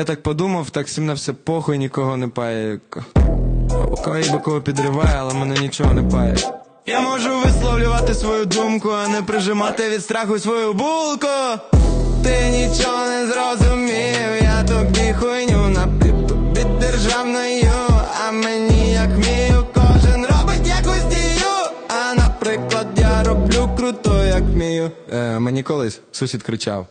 Я так подумав, так всім на все похуй, нікого не пає. Кої кого підриває, але мене нічого не пає. Я можу висловлювати свою думку, а не прижимати від страху свою булку. Ти нічого не зрозумів, я тобі хуйню наплів тобі державною, а мені як вмію, кожен робить якусь дію. А наприклад, я роблю круто, як вмію. Е, мені колись сусід кричав.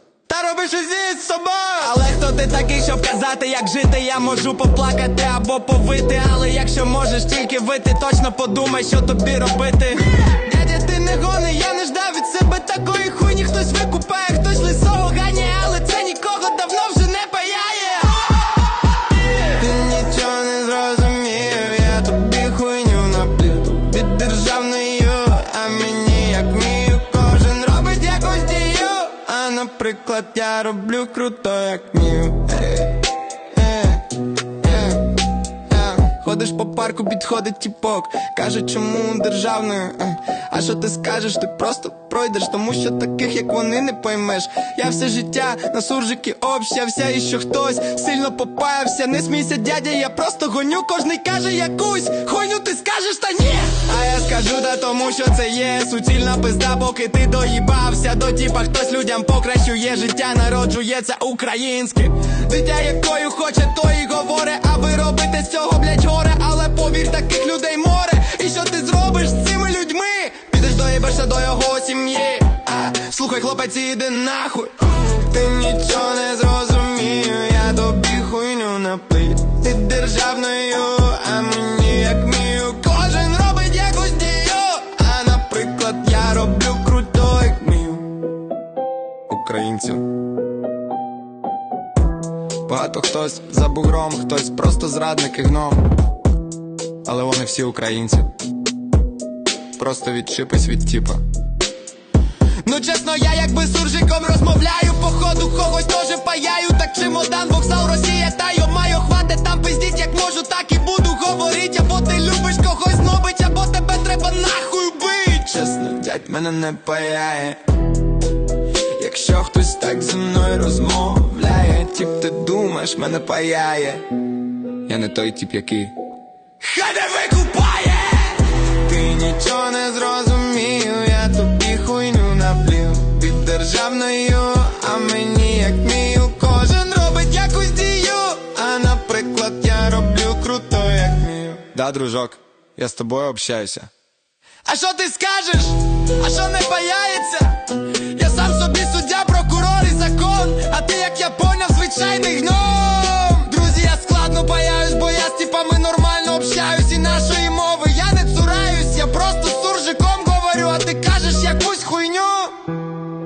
Роби собою! Але хто ти такий, щоб казати, як жити? Я можу поплакати або повити. Але якщо можеш тільки вити, точно подумай, що тобі робити. Дядя, ти не гони, я не ждав наприклад, я роблю круто, як вмію. Ходиш по парку, підходить тіпок, каже, чому державною. Е. А що ти скажеш? Ти просто пройдеш, тому що таких, як вони, не поймеш. Я все життя на суржики общався, і що хтось сильно попаявся. Не смійся, дядя, я просто гоню, кожний каже якусь хуйню, ти скажеш та ні. А я скажу, та тому що це є суцільна пизда, поки ти доїбався. До тіпа хтось людям покращує життя, народжується українське. Дитя якою хоче, то і говоре, аби робити сім'ї. А, слухай, хлопець, іди нахуй. Ти нічого не зрозумів, я тобі хуйню наплив. Ти державною, а мені як вмію. Кожен робить якусь дію. А наприклад, я роблю круто, як вмію. Українців. Багато хтось за бугром, хтось просто зрадник і гном. Але вони всі українці. Просто відчипись від тіпа. Ну чесно, я якби з суржиком розмовляю, походу когось теж паяю, так чемодан, вокзал, Росія, та йо маю хватить там пиздіть, як можу, так і буду говорить, або ти любиш когось нобить, або тебе треба нахуй бить. Чесно, дядь, мене не паяє. Якщо хтось так зі мною розмовляє, тіп ти думаєш, мене паяє. Я не той тип, який Хай не викупає! Ти нічого не зрозумів, Да, дружок, я з тобою общаюся. А що ти скажеш? А що не паяється? Я сам собі суддя, прокурор і закон. А ти, як я поняв, звичайний гном. Друзі, я складно паяюсь, бо я з типами нормально общаюсь і нашої мови я не цураюсь, я просто суржиком говорю, а ти кажеш якусь хуйню.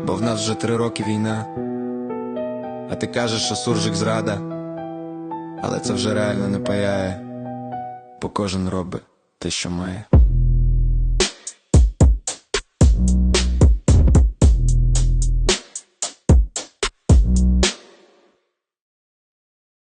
Бо в нас вже три роки війна. А ти кажеш, що суржик зрада. Але це вже реально не паяє, бо кожен робить те, що має.